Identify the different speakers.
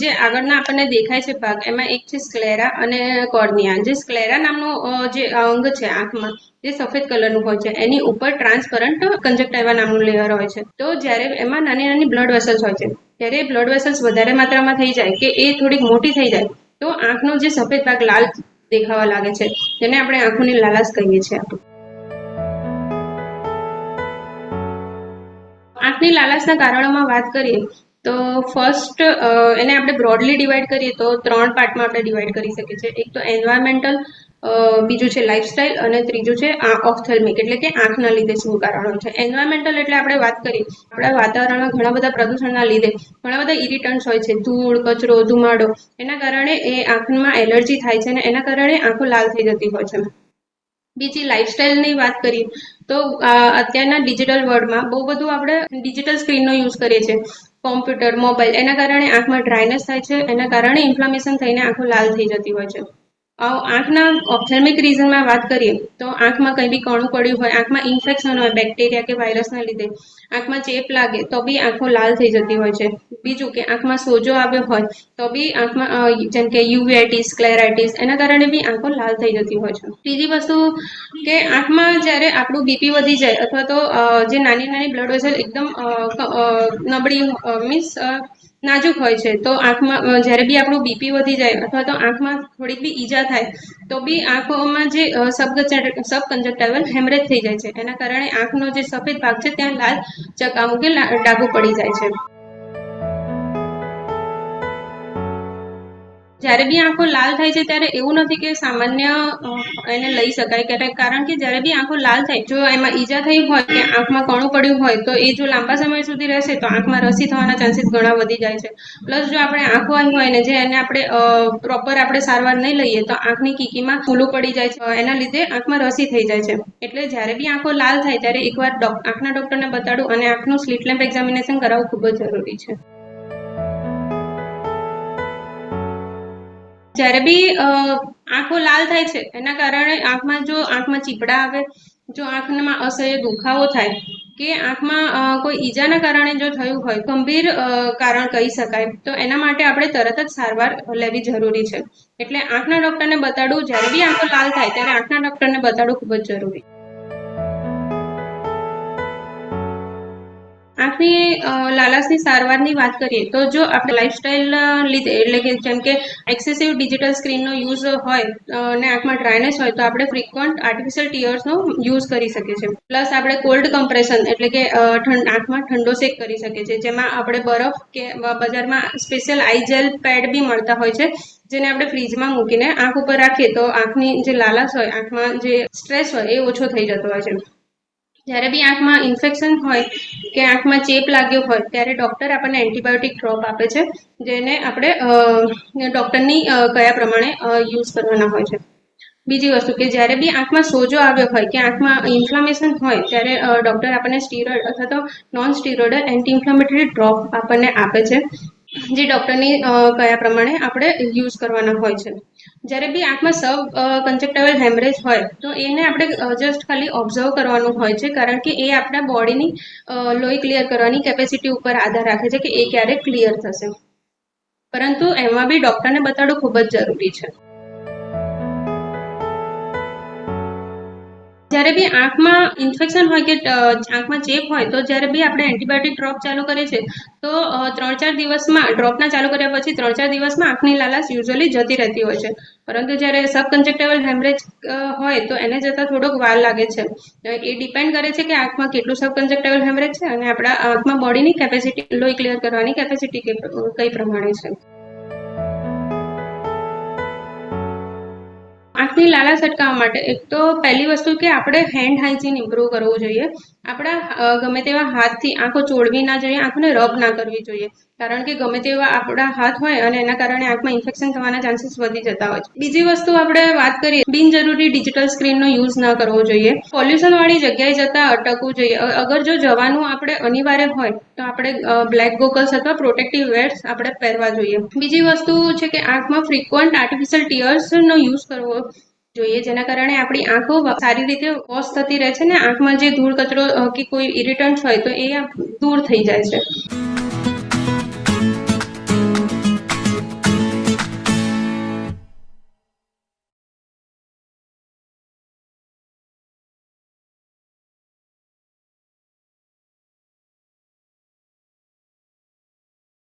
Speaker 1: જે આગળના આપણને દેખાય છે ભાગ, એમાં એક છે સ્ક્લેરા અને કોર્નિયા જે સ્ક્લેરા નામનો જે અંગ છે આંખમાં, જે સફેદ કલરનું હોય છે, એની ઉપર ટ્રાન્સપરન્ટ કંજક્ટાઇવા નામનું લેયર હોય છે. તો જ્યારે એમાં નાની નાની બ્લડ વેસલ્સ હોય છે, ત્યારે બ્લડ વેસલ્સ વધારે માત્રામાં થઈ જાય કે એ થોડીક મોટી થઈ જાય, તો આંખનો જે સફેદ ભાગ લાલ દેખાવા લાગે છે, જેને આપણે આંખોની લાલાશ કહીએ છીએ આંખની લાલાશના કારણોમાં વાત કરીએ તો ફર્સ્ટ એને આપણે બ્રોડલી ડિવાઈડ કરીએ તો ત્રણ પાર્ટમાં આપણે ડિવાઈડ કરી શકીએ છીએ. એક તો એન્વાયરમેન્ટલ બીજું છે લાઇફસ્ટાઇલ અને ત્રીજું છે ઓફથર્મિક એટલે કે આંખના લીધે શું કારણો છે. એન્વાયરમેન્ટલ એટલે આપણે વાત કરીએ, આપણા વાતાવરણમાં ઘણા બધા પ્રદૂષણના લીધે ઘણા બધા ઇરિટન્ટ્સ હોય છે, ધૂળ, કચરો, ધુમાડો, એના કારણે એ આંખમાં એલર્જી થાય છે અને એના કારણે આંખો લાલ થઈ જતી હોય છે. બીજી લાઇફસ્ટાઇલની વાત કરીએ, તો અત્યારના ડિજિટલ વર્લ્ડમાં બહુ બધું આપણે ડિજિટલ સ્ક્રીનનો યુઝ કરીએ છીએ. કોમ્પ્યુટર, મોબાઈલ, એના કારણે આંખમાં ડ્રાયનેસ થાય છે, એના કારણે ઇન્ફ્લામેશન થઈને આંખો લાલ થઈ જતી હોય છે. આંખના ઓપ્થેલ્મિક રીઝનમાં વાત કરીએ તો આંખમાં કંઈ બી કણું પડ્યું હોય આંખમાં ઇન્ફેક્શન હોય બેક્ટેરિયા કે વાયરસના લીધે આંખમાં ચેપ લાગે તો બી આંખો લાલ થઈ જતી હોય છે. બીજું કે આંખમાં સોજો આવ્યો હોય તો બી આંખમાં જેમ કે યુવેટિસ ક્લેરાઇટિસ એના કારણે બી આંખો લાલ થઈ જતી હોય છે. ત્રીજી વસ્તુ કે આંખમાં જ્યારે આપણું બીપી વધી જાય અથવા તો જે નાની નાની બ્લડ એકદમ અ, ક- અ, નબળી મીન્સ નાજુક હોય છે, તો આંખમાં જ્યારે બી આપણું બીપી વધી જાય અથવા તો આંખમાં થોડીક બી ઈજા થાય, તો બી આંખોમાં જે સબ સબકન્જક્ટાઇવલ હેમરેજ થઈ જાય છે. એના કારણે આંખનો જે સફેદ ભાગ છે, ત્યાં લાલ ચકામું કે ડાઘો પડી જાય છે. જ્યારે બી આંખો લાલ થાય છે ત્યારે એવું નથી કે સામાન્ય એને લઈ શકાય ક્યારે- કારણ કે જ્યારે બી આંખો લાલ થાય, જો એમાં ઈજા થઈ હોય કે આંખમાં કણું પડ્યું હોય, તો એ જો લાંબા સમય સુધી રહેશે, તો આંખમાં રસી થવાના ચાન્સીસ ઘણા વધી જાય છે. પ્લસ જો આપણે આંખો આવી હોય ને જે એને આપણે પ્રોપર આપણે સારવાર નહીં લઈએ, તો આંખની કીકીમાં ફૂલું પડી જાય છે. એના લીધે આંખમાં રસી થઈ જાય છે. એટલે જ્યારે બી આંખો લાલ થાય, ત્યારે એકવાર આંખના ડોક્ટરને બતાડવું અને આંખનું સ્લીટ લેમ્પ એક્ઝામિનેશન કરાવવું ખૂબ જ જરૂરી છે. જ્યારે બી આંખો લાલ થાય છે, એના કારણે આંખમાં જો આંખમાં ચીપડા આવે, જો આંખમાં અસહ્ય દુખાવો થાય, કે આંખમાં કોઈ ઈજાના કારણે જો થયું હોય, ગંભીર કારણ કહી શકાય, તો એના માટે આપણે તરત જ સારવાર લેવી જરૂરી છે. એટલે આંખના ડોક્ટરને બતાડવું, જ્યારે બી આંખો લાલ થાય, ત્યારે આંખના ડોક્ટરને બતાડવું ખૂબ જ જરૂરી. આંખની લાલાસની સારવારની વાત કરીએ તો જો આપણે લાઇફસ્ટાઇલ લીધે, એટલે કે જેમ કે એક્સેસિવ ડિજિટલ સ્ક્રીનનો યુઝ હોય અને આંખમાં ડ્રાયનેસ હોય, તો આપણે ફ્રિકવન્ટ આર્ટિફિશિયલ ટીયર્સનો યુઝ કરી શકીએ છીએ. પ્લસ આપણે કોલ્ડ કમ્પ્રેશન એટલે કે આંખમાં ઠંડો શેક કરી શકીએ છીએ. જેમાં આપણે બરફ કે બજારમાં સ્પેશિયલ આઈજેલ પેડ બી મળતા હોય છે, જેને આપણે ફ્રીજમાં મૂકીને આંખ ઉપર રાખીએ તો આંખની જે લાલાશ હોય, આંખમાં જે સ્ટ્રેસ હોય, એ ઓછો થઈ જતો હોય છે. જ્યારે બી આંખમાં ઇન્ફેક્શન હોય કે આંખમાં ચેપ લાગ્યો હોય, ત્યારે ડૉક્ટર આપણને એન્ટીબાયોટિક ડ્રોપ આપે છે, જેને આપણે ડૉક્ટરની કયા પ્રમાણે યુઝ કરવાના હોય છે. બીજી વસ્તુ કે જ્યારે બી આંખમાં સોજો આવ્યો હોય કે આંખમાં ઇન્ફ્લામેશન હોય, ત્યારે ડૉક્ટર આપણને સ્ટીરોઇડ અથવા તો non steroid anti inflammatory drop આપણને આપે છે. જે ડૉક્ટરની કયા પ્રમાણે આપણે યુઝ કરવાના હોય છે. જ્યારે બી આંખમાં સબ કંજક્ટાઇવલ હેમરેજ હોય, તો એને આપણે જસ્ટ ખાલી ઓબ્ઝર્વ કરવાનું હોય છે, કારણ કે એ આપણા બોડીની લોહી ક્લિયર કરવાની કેપેસિટી ઉપર આધાર રાખે છે કે એ ક્યારે ક્લિયર થશે. પરંતુ એમાં બી ડૉક્ટરને બતાડવું ખૂબ જ જરૂરી છે. જ્યારે બી આંખમાં ઇન્ફેક્શન હોય કે આંખમાં ચેપ હોય, તો જ્યારે બી આપણે એન્ટીબાયોટિક ડ્રોપ ચાલુ કરીએ છીએ, તો ત્રણ ચાર દિવસમાં, ડ્રોપના ચાલુ કર્યા પછી ત્રણ ચાર દિવસમાં આંખની લાલાશ યુઝ્યુઅલી જતી રહેતી હોય છે. પરંતુ જ્યારે સબ કંજક્ટેબલ હેમરેજ હોય, તો એને જતાં થોડોક વાર લાગે છે. એ ડિપેન્ડ કરે છે કે આંખમાં કેટલું સબ કંજક્ટેબલ હેમરેજ છે અને આપણા આંખમાં બોડીની કેપેસિટી, લોહી ક્લિયર કરવાની કેપેસિટી કઈ પ્રમાણે છે. આંખની લાલાશ અટકાવવા માટે એક તો પહેલી વસ્તુ કે આપણે હેન્ડ હાઇજીન ઇમ્પ્રૂવ કરવું જોઈએ. આપણા ગમે તેવા હાથથી આંખો ચોળવી ના જોઈએ, આંખોને રબ ના કરવી જોઈએ. કારણ કે ગમે તેવા આપણા હાથ હોય અને એના કારણે આંખમાં ઇન્ફેક્શન થવાના ચાન્સીસ વધી જતા હોય છે. બીજી વસ્તુ આપણે વાત કરીએ, બિનજરૂરી ડિજિટલ સ્ક્રીનનો યુઝ ન કરવો જોઈએ. પોલ્યુશન વાળી જગ્યાએ જતા અટકવું જોઈએ. અગર જો જવાનું આપણે અનિવાર્ય હોય, તો આપણે બ્લેક ગોગલ્સ અથવા પ્રોટેક્ટિવ વેર્સ આપણે પહેરવા જોઈએ. બીજી વસ્તુ છે કે આંખમાં ફ્રિકવન્ટ આર્ટિફિશિયલ ટીયર્સનો યુઝ કરવો જોઈએ, જેના કારણે આપણી આંખો સારી રીતે વોશ થતી રહે છે ને આંખમાં જે ધૂળ કચરો કે કોઈ ઇરિટન્ટ હોય તો એ દૂર થઈ જાય છે.